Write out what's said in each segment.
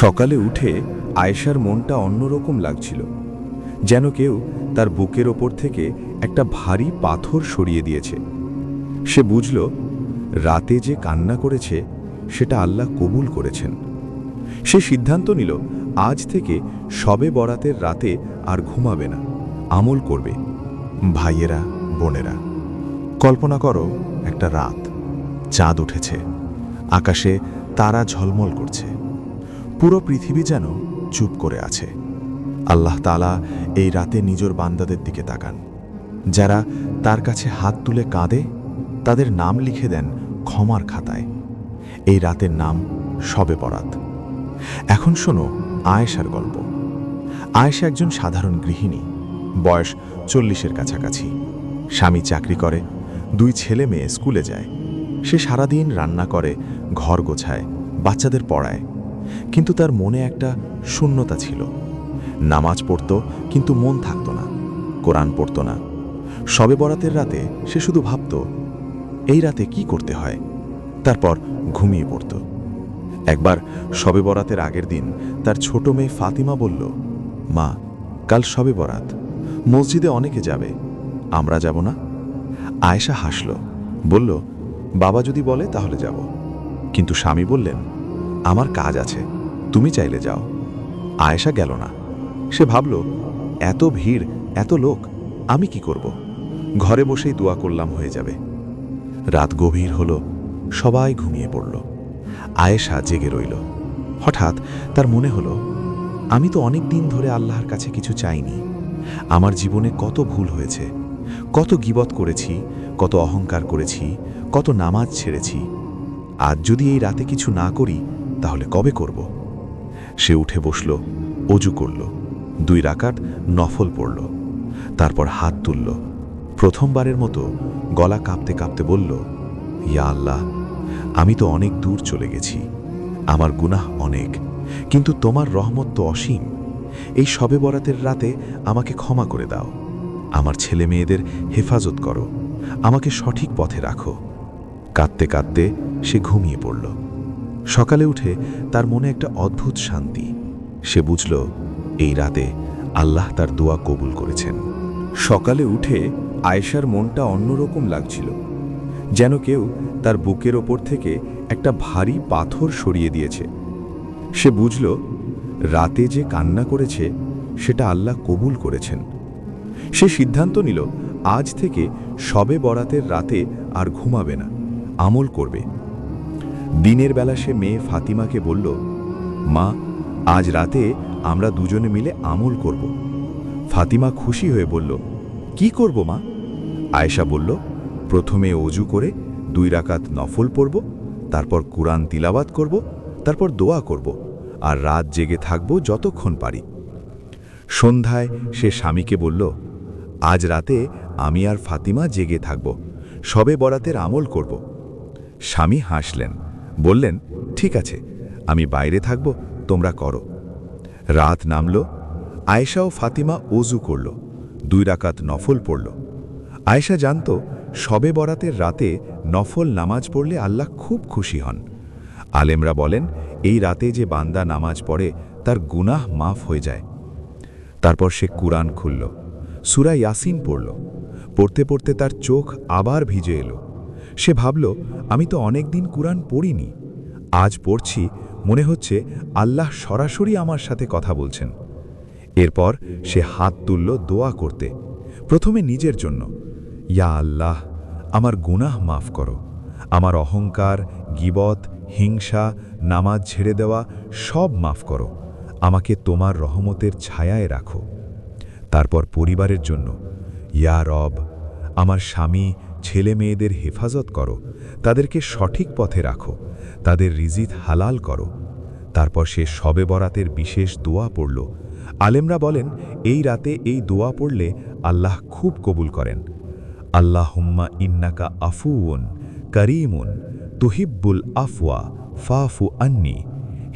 সকালে উঠে আয়েশার মনটা অন্যরকম লাগছিল, যেন কেউ তার বুকের ওপর থেকে একটা ভারী পাথর সরিয়ে দিয়েছে। সে বুঝল, রাতে যে কান্না করেছে, সেটা আল্লাহ কবুল করেছেন। সে সিদ্ধান্ত নিল, আজ থেকে সবে বরাতের রাতে আর ঘুমাবে না, আমল করবে। ভাইয়েরা, বোনেরা, কল্পনা করো, একটা রাত, চাঁদ উঠেছে, আকাশে তারা ঝলমল করছে। পুরো পৃথিবী যেন চুপ করে আছে। আল্লাহ তালা এই রাতে নিজের বান্দাদের দিকে তাকান। যারা তার কাছে হাত তুলে কাঁদে, তাদের নাম লিখে দেন ক্ষমার খাতায়। এই রাতের নাম সবে বরাত। এখন শোনো আয়েশার গল্প। আয়েশা একজন সাধারণ গৃহিণী, বয়স চল্লিশের কাছাকাছি। স্বামী চাকরি করে, দুই ছেলে মেয়ে স্কুলে যায়। সে সারাদিন রান্না করে, ঘর গোছায়, বাচ্চাদের পড়ায়। কিন্তু তার মনে একটা শূন্যতা ছিল। নামাজ পড়ত, কিন্তু মন থাকত না, কোরআন পড়ত না। সবে বরাতের রাতে সে শুধু ভাবত, এই রাতে কি করতে হয়? তারপর ঘুমিয়ে পড়ত। একবার সবে বরাতের আগের দিন তার ছোট মেয়ে ফাতিমা বলল, মা, কাল সবে বরাত, মসজিদে অনেকে যাবে, আমরা যাব না? আয়েশা হাসল, বলল, বাবা যদি বলে তাহলে যাব। কিন্তু স্বামী বললেন আমার কাজ আছে, তুমি চাইলে যাও। আয়েশা গেল না। সে ভাবল, এত ভিড়, এত লোক, আমি কি করব? ঘরে বসেই দোয়া করলাম হয়ে যাবে। রাত গভীর হল, সবাই ঘুমিয়ে পড়ল। আয়েশা জেগে রইল। হঠাৎ তার মনে হলো, আমি তো অনেক দিন ধরে আল্লাহর কাছে কিছু চাইনি। আমার জীবনে কত ভুল হয়েছে, কত গিবত করেছি, কত অহংকার করেছি, কত নামাজ ছেড়েছি। আজ যদি এই রাতে কিছু না করি তাহলে কবে করব? সে উঠে বসল, অজু করল, দুই রাকাত নফল পড়ল, তারপর হাত তুলল, প্রথমবারের মতো গলা কাঁপতে কাঁপতে বলল, ইয়া আল্লাহ, আমি তো অনেক দূর চলে গেছি, আমার গুনাহ অনেক, কিন্তু তোমার রহমত তো অসীম, এই সবে বরাতের রাতে আমাকে ক্ষমা করে দাও, আমার ছেলে মেয়েদের হেফাজত করো, আমাকে সঠিক পথে রাখো। কাঁদতে কাঁদতে সে ঘুমিয়ে পড়ল। সকালে উঠে তার মনে একটা অদ্ভুত শান্তি। সে বুঝল, এই রাতে আল্লাহ তার দোয়া কবুল করেছেন। সকালে উঠে আয়েশার মনটা অন্যরকম লাগছিল, যেন কেউ তার বুকের ওপর থেকে একটা ভারী পাথর সরিয়ে দিয়েছে। সে বুঝল, রাতে যে কান্না করেছে, সেটা আল্লাহ কবুল করেছেন। সে সিদ্ধান্ত নিল, আজ থেকে সবে বরাতের রাতে আর ঘুমাবে না, আমল করবে। দিনের বেলা সে মেয়ে ফাতিমাকে বলল, মা, আজ রাতে আমরা দুজনে মিলে আমল করব। ফাতিমা খুশি হয়ে বলল, কি করব, মা? আয়েশা বলল, প্রথমে অজু করে দুই রাকাত নফল পড়ব, তারপর কুরআন তিলাবাত করব, তারপর দোয়া করব, আর রাত জেগে থাকব যতক্ষণ পারি। সন্ধ্যায় সে স্বামীকে বলল, আজ রাতে আমি আর ফাতিমা জেগে থাকব, সবে বরাতের আমল করব। স্বামী হাসলেন। বললেন, ঠিক আছে, আমি বাইরে থাকব, তোমরা করো। রাত নামল, আয়েশা ও ফাতিমা অজু করল, দুই রাকাত নফল পড়ল। আয়েশা জানত সবে বরাতের রাতে নফল নামাজ পড়লে আল্লাহ খুব খুশি হন। আলেমরা বলেন, এই রাতে যে বান্দা নামাজ পড়ে, তার গুনাহ মাফ হয়ে যায়। তারপর সে কুরআন খুলল, সুরা ইয়াসিন পড়ল। পড়তে পড়তে তার চোখ আবার ভিজে এলো। সে ভাবল, আমি তো অনেক দিন কুরআন পড়িনি। আজ পড়ছি, মনে হচ্ছে আল্লাহ সরাসরি আমার সাথে কথা বলছেন। এরপর সে হাত তুলল দোয়া করতে, প্রথমে নিজের জন্য। ইয়া আল্লাহ, আমার গুনাহ মাফ করো। আমার অহংকার, গিবত, হিংসা, নামাজ ছেড়ে দেওয়া সব মাফ করো। আমাকে তোমার রহমতের ছায়ায় রাখো। তারপর পরিবারের জন্য, ইয়া রব, আমার স্বামী ছেলে মেয়েদের হেফাজত করো, তাদেরকে সঠিক পথে রাখো, তাদের রিজিত হালাল করো। তারপর সে শবে বরাতের বিশেষ দোয়া পড়ল। আলেমরা বলেন, এই রাতে এই দোয়া পড়লে আল্লাহ খুব কবুল করেন। আল্লাহ হুম্মা ইন্নাকা আফুউন করিমুন তুহিব্বুল আফওয়া ফাফু আন্নি।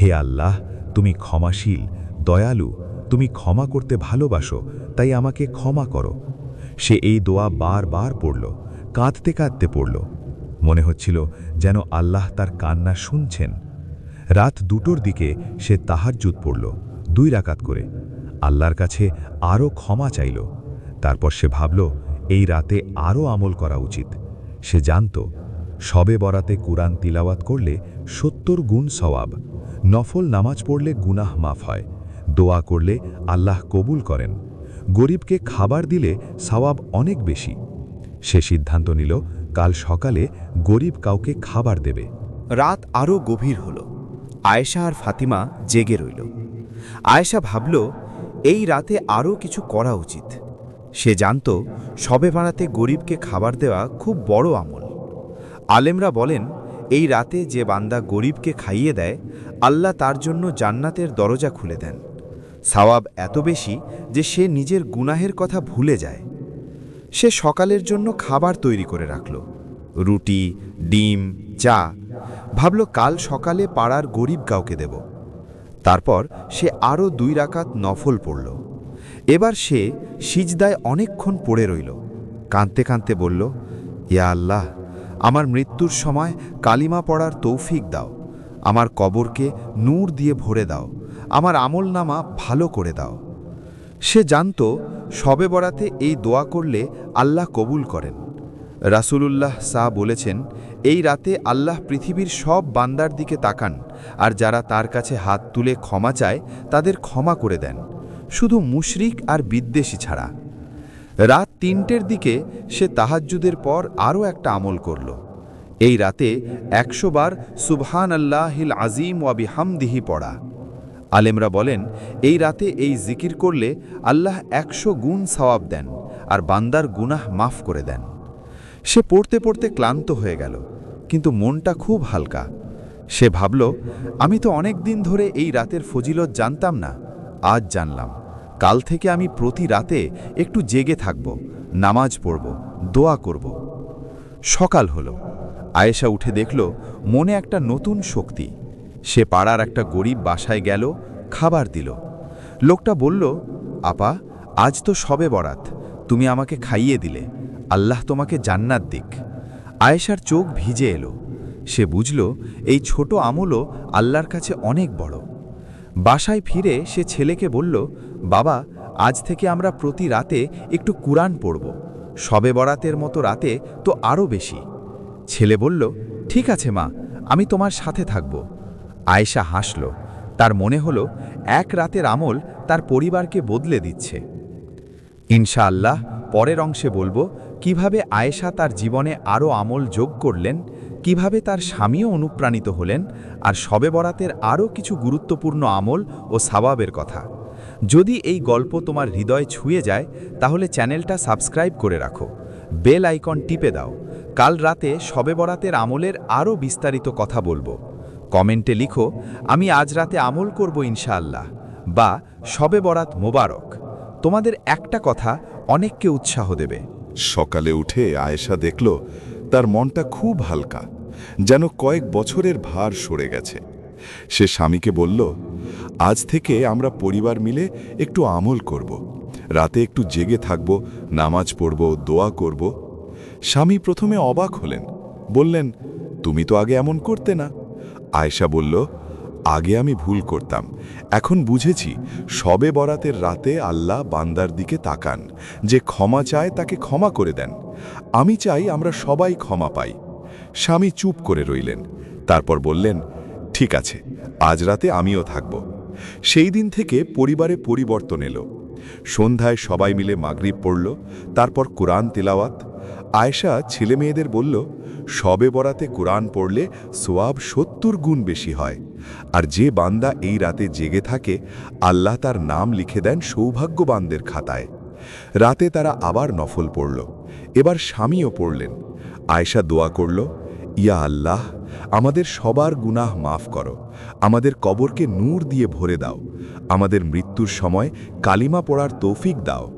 হে আল্লাহ, তুমি ক্ষমাশীল, দয়ালু, তুমি ক্ষমা করতে ভালোবাসো, তাই আমাকে ক্ষমা করো। সে এই দোয়া বারবার পড়ল। কাঁদতে কাঁদতে পড়ল। মনে হচ্ছিল যেন আল্লাহ তার কান্না শুনছেন। রাত দুটোর দিকে সে তাহাজ্জুদ পড়ল, দুই রাকাত করে। আল্লাহর কাছে আরও ক্ষমা চাইল। তারপর সে ভাবল, এই রাতে আরও আমল করা উচিত। সে জানত, সবে বরাতে কুরআন তিলাওয়াত করলে সত্তর গুণ সওয়াব, নফল নামাজ পড়লে গুনাহ মাফ হয়, দোয়া করলে আল্লাহ কবুল করেন। গরিবকে খাবার দিলে সওয়াব অনেক বেশি। সে সিদ্ধান্ত নিল, কাল সকালে গরিব কাউকে খাবার দেবে। রাত আরও গভীর হল। আয়েশা আর ফাতিমা জেগে রইল। আয়েশা ভাবল, এই রাতে আরও কিছু করা উচিত। সে জানত সবে বাড়াতে গরিবকে খাবার দেওয়া খুব বড় আমল। আলেমরা বলেন, এই রাতে যে বান্দা গরিবকে খাইয়ে দেয়, আল্লাহ তার জন্য জান্নাতের দরজা খুলে দেন। সাওয়াব এত বেশি যে সে নিজের গুনাহের কথা ভুলে যায়। সে সকালের জন্য খাবার তৈরি করে রাখল। রুটি, ডিম, চা। ভাবল কাল সকালে পাড়ার গরিব কাউকে দেব। তারপর সে আরও দুই রাকাত নফল পড়ল। এবার সে সিজদায় অনেকক্ষণ পড়ে রইল। কাঁদতে কাঁদতে বলল, ইয়া আল্লাহ, আমার মৃত্যুর সময় কালিমা পড়ার তৌফিক দাও। আমার কবরকে নূর দিয়ে ভরে দাও। আমার আমল নামা ভালো করে দাও। সে জানত সবে বরাতে এই দোয়া করলে আল্লাহ কবুল করেন। রাসূলুল্লাহ সাহ বলেছেন, এই রাতে আল্লাহ পৃথিবীর সব বান্দার দিকে তাকান, আর যারা তার কাছে হাত তুলে ক্ষমা চায়, তাদের ক্ষমা করে দেন। শুধু মুশরিক আর বিদ্বেষী ছাড়া। রাত তিনটের দিকে সে তাহাজ্জুদের পর আরও একটা আমল করল। এই রাতে একশো বার সুবহান আল্লাহিল আজিম ওয়াবি হামদিহি পড়া। আলেমরা বলেন, এই রাতে এই জিকির করলে আল্লাহ একশো গুণ সওয়াব দেন আর বান্দার গুনাহ মাফ করে দেন। সে পড়তে পড়তে ক্লান্ত হয়ে গেল, কিন্তু মনটা খুব হালকা। সে ভাবল, আমি তো অনেক দিন ধরে এই রাতের ফজিলত জানতাম না, আজ জানলাম। কাল থেকে আমি প্রতি রাতে একটু জেগে থাকব, নামাজ পড়ব, দোয়া করব। সকাল হলো। আয়েশা উঠে দেখল, মনে একটা নতুন শক্তি। সে পাড়ার একটা গরিব বাসায় গেল, খাবার দিল। লোকটা বলল, আপা, আজ তো সবে বরাত, তুমি আমাকে খাইয়ে দিলে, আল্লাহ তোমাকে জান্নাত দিক। আয়েশার চোখ ভিজে এলো। সে বুঝল, এই ছোট আমলও আল্লাহর কাছে অনেক বড়। বাসায় ফিরে সে ছেলেকে বলল, বাবা, আজ থেকে আমরা প্রতি রাতে একটু কুরআন পড়ব। সবে বরাতের মতো রাতে তো আরও বেশি। ছেলে বলল, ঠিক আছে মা, আমি তোমার সাথে থাকব। আয়েশা হাসল। তার মনে হলো, এক রাতের আমল তার পরিবারকে বদলে দিচ্ছে। ইনশাআল্লাহ, পরের অংশে বলব, কীভাবে আয়েশা তার জীবনে আরও আমল যোগ করলেন, কীভাবে তার স্বামীও অনুপ্রাণিত হলেন, আর শবে বরাতের আরও কিছু গুরুত্বপূর্ণ আমল ও সাবাবের কথা। যদি এই গল্প তোমার হৃদয় ছুঁয়ে যায়, তাহলে চ্যানেলটা সাবস্ক্রাইব করে রাখো। বেল আইকন টিপে দাও। কাল রাতে শবে বরাতের আমলের আরও বিস্তারিত কথা বলব। কমেন্টে লিখো, আমি আজ রাতে আমল করব ইনশাআল্লাহ, বা শবে বরাত মোবারক। তোমাদের একটা কথা অনেককে উৎসাহ দেবে। সকালে উঠে আয়েশা দেখল, তার মনটা খুব হালকা, যেন কয়েক বছরের ভার সরে গেছে। সে স্বামীকে বলল, আজ থেকে আমরা পরিবার মিলে একটু আমল করব, রাতে একটু জেগে থাকব, নামাজ পড়ব, দোয়া করব। স্বামী প্রথমে অবাক হলেন, বললেন, তুমি তো আগে এমন করতে না। আয়েশা বলল, আগে আমি ভুল করতাম। এখন বুঝেছি, সবে বরাতের রাতে আল্লাহ বান্দার দিকে তাকান। যে ক্ষমা চায় তাকে ক্ষমা করে দেন। আমি চাই আমরা সবাই ক্ষমা পাই। স্বামী চুপ করে রইলেন। তারপর বললেন, ঠিক আছে, আজ রাতে আমিও থাকব। সেই দিন থেকে পরিবারে পরিবর্তন এলো। সন্ধ্যায় সবাই মিলে মাগরিব পড়ল, তারপর কোরআন তেলাওয়াত। আয়েশা ছেলে মেয়েদের বলল সবে বরাতে কোরআন পড়লে সোয়াব সত্তর গুণ বেশি হয়। আর যে বান্দা এই রাতে জেগে থাকে, আল্লাহ তার নাম লিখে দেন সৌভাগ্যবানদের খাতায়। রাতে তারা আবার নফল পড়ল। এবার স্বামীও পড়লেন। আয়েশা দোয়া করল, ইয়া আল্লাহ, আমাদের সবার গুনাহ মাফ করো। আমাদের কবরকে নূর দিয়ে ভরে দাও। আমাদের মৃত্যুর সময় কালিমা পড়ার তৌফিক দাও।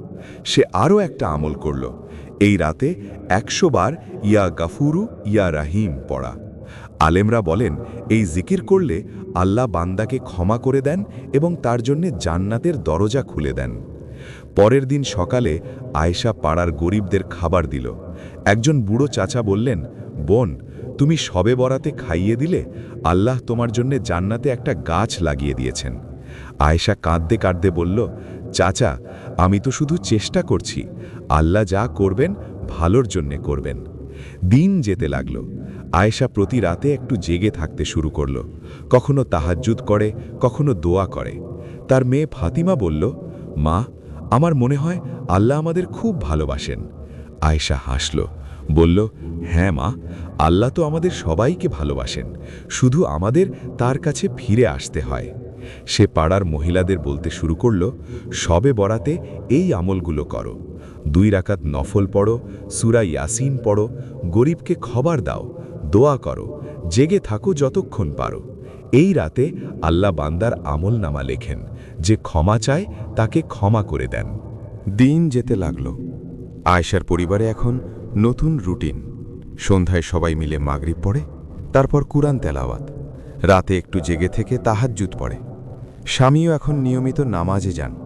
সে আরও একটা আমল করল। এই রাতে একশো বার ইয়া গাফুরু, ইয়া রাহিম পড়া। আলেমরা বলেন, এই জিকির করলে আল্লাহ বান্দাকে ক্ষমা করে দেন এবং তার জন্যে জান্নাতের দরজা খুলে দেন। পরের দিন সকালে আয়েশা পাড়ার গরিবদের খাবার দিল। একজন বুড়ো চাচা বললেন, বোন, তুমি সবে বরাতে খাইয়ে দিলে আল্লাহ তোমার জন্য জান্নাতে একটা গাছ লাগিয়ে দিয়েছেন। আয়েশা কাঁদতে কাঁদতে বলল চাচা, আমি তো শুধু চেষ্টা করছি, আল্লাহ যা করবেন, ভালোর জন্যে করবেন। দিন যেতে লাগল। আয়েশা প্রতি রাতে একটু জেগে থাকতে শুরু করল। কখনো তাহাজ্জুদ করে, কখনো দোয়া করে। তার মেয়ে ফাতিমা বলল, মা, আমার মনে হয় আল্লাহ আমাদের খুব ভালোবাসেন। আয়েশা হাসল, বলল হ্যাঁ মা, আল্লাহ তো আমাদের সবাইকে ভালোবাসেন। শুধু আমাদের তার কাছে ফিরে আসতে হয়। সে পাড়ার মহিলাদের বলতে শুরু করল, সবে বরাতে এই আমলগুলো করো। দুই রাকাত নফল পড়ো, সুরা ইয়াসিন পড়ো, গরিবকে খবর দাও, দোয়া করো, জেগে থাকো যতক্ষণ পারো। এই রাতে আল্লাহ বান্দার আমল নামা লেখেন, যে ক্ষমা চায় তাকে ক্ষমা করে দেন। দিন যেতে লাগল। আয়সার পরিবারে এখন নতুন রুটিন। সন্ধ্যায় সবাই মিলে মাগরিব পড়ে, তারপর কুরআন তেলাওয়াত। রাতে একটু জেগে থেকে তাহাজ্জুদ পড়ে। স্বামীও এখন নিয়মিত নামাজে যান।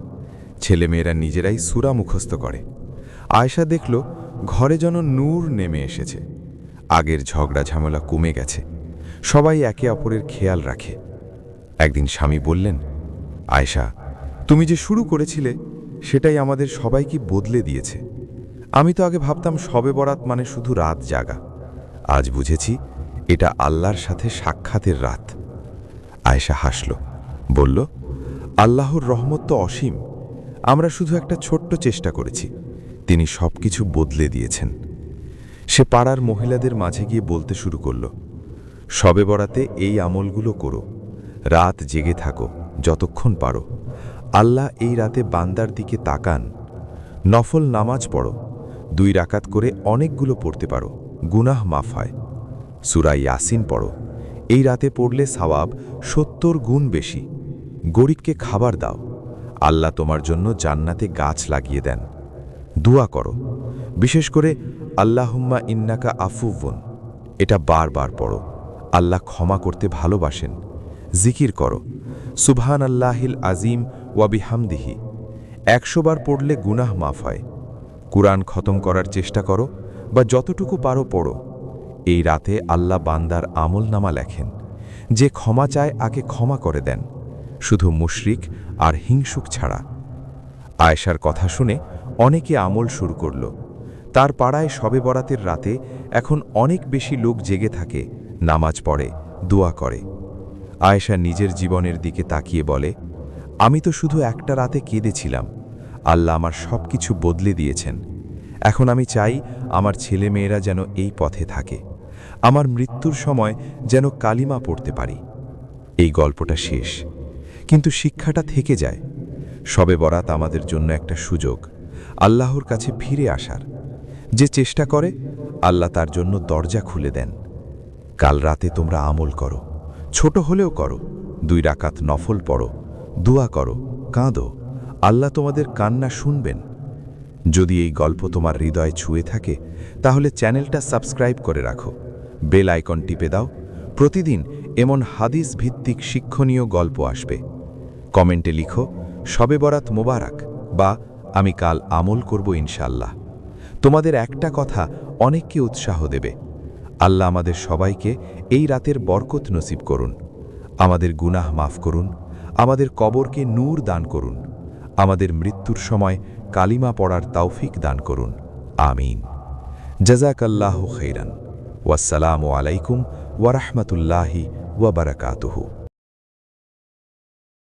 ছেলেমেয়েরা নিজেরাই সুরা মুখস্থ করে। আয়সা দেখল, ঘরে যেন নূর নেমে এসেছে। আগের ঝগড়া ঝামেলা কমে গেছে। সবাই একে অপরের খেয়াল রাখে। একদিন স্বামী বললেন, আয়শা, তুমি যে শুরু করেছিলে, সেটাই আমাদের সবাইকে বদলে দিয়েছে। আমি তো আগে ভাবতাম সবে বরাত মানে শুধু রাত জাগা। আজ বুঝেছি, এটা আল্লাহর সাথে সাক্ষাতের রাত। আয়েশা হাসল বলল, আল্লাহর রহমত তো অসীম। আমরা শুধু একটা ছোট্ট চেষ্টা করেছি। তিনি সব কিছু বদলে দিয়েছেন। সে পাড়ার মহিলাদের মাঝে গিয়ে বলতে শুরু করল, সবে বরাতে এই আমলগুলো করো। রাত জেগে থাকো, যতক্ষণ পারো। আল্লাহ এই রাতে বান্দার দিকে তাকান। নফল নামাজ পড়ো। দুই রাকাত করে অনেকগুলো পড়তে পারো। গুনাহ মাফ হয়। সুরা ইয়াসিন পড়ো। এই রাতে পড়লে সওয়াব সত্তর গুণ বেশি। গরিবকে খাবার দাও। আল্লাহ তোমার জন্য জান্নাতে গাছ লাগিয়ে দেন। দোয়া করো। বিশেষ করে, আল্লাহুম্মা ইন্নাকা আফুবন এটা বারবার পড়ো। আল্লাহ ক্ষমা করতে ভালোবাসেন। জিকির করো। সুবহান আল্লাহিল আজিম ওয়াবিহামদিহি একশো বার পড়লে গুনাহ মাফ হয়। কুরআন খতম করার চেষ্টা করো বা যতটুকু পারো পড়ো। এই রাতে আল্লাহ বান্দার আমল নামা লেখেন। যে ক্ষমা চায়, আগে ক্ষমা করে দেন। শুধু মুশরিক আর হিংসুক ছাড়া। আয়েশার কথা শুনে অনেকে আমল শুরু করল। তার পাড়ায় সবে বরাতের রাতে এখন অনেক বেশি লোক জেগে থাকে, নামাজ পড়ে, দোয়া করে। আয়েশা নিজের জীবনের দিকে তাকিয়ে বলে, আমি তো শুধু একটা রাতে কেঁদেছিলাম। আল্লাহ আমার সব কিছু বদলে দিয়েছেন। এখন আমি চাই আমার ছেলে মেয়েরা যেন এই পথে থাকে। আমার মৃত্যুর সময় যেন কালিমা পড়তে পারি। এই গল্পটা শেষ। কিন্তু শিক্ষাটা থেকে যায়। সবে বরাত আমাদের জন্য একটা সুযোগ, আল্লাহর কাছে ফিরে আসার। যে চেষ্টা করে, আল্লাহ তার জন্য দরজা খুলে দেন। কাল রাতে তোমরা আমল করো, ছোট হলেও করো, দুই রাকাত নফল পড়ো, দোয়া করো, কাঁদো, আল্লাহ তোমাদের কান্না শুনবেন। যদি এই গল্প তোমার হৃদয় ছুঁয়ে থাকে, তাহলে চ্যানেলটা সাবস্ক্রাইব করে রাখো, বেল আইকন টিপে দাও, প্রতিদিন এমন হাদিস ভিত্তিক শিক্ষণীয় গল্প আসবে। কমেন্টে লিখো সবে বরাত মোবারক বা, আমি কাল আমল করব ইনশাল্লাহ তোমাদের একটা কথা অনেককে উৎসাহ দেবে। আল্লাহ আমাদের সবাইকে এই রাতের বরকত নসিব করুন। আমাদের গুনাহ মাফ করুন। আমাদের কবরকে নূর দান করুন। আমাদের মৃত্যুর সময় কালিমা পড়ার তৌফিক দান করুন। আমিন। জাজাকাল্লাহ খৈরান ওয়াসসালামু আলাইকুম ওয়ারহমতুল্লাহি ওয়াবারাকাতুহু